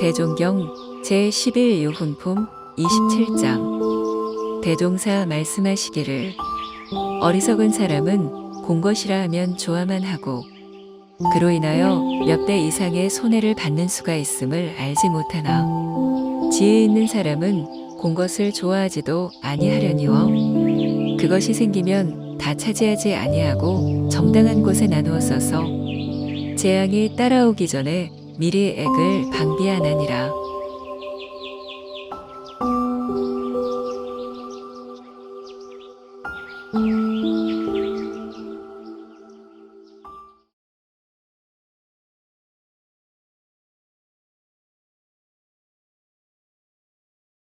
대종경 제11유훈품 27장. 대종사 말씀하시기를 어리석은 사람은 공것이라 하면 좋아만 하고 그로 인하여 몇대 이상의 손해를 받는 수가 있음을 알지 못하나 지혜 있는 사람은 공것을 좋아하지도 아니하려니와 그것이 생기면 다 차지하지 아니하고 정당한 곳에 나누어 써서 재앙이 따라오기 전에 미리 액을 방비하나니라.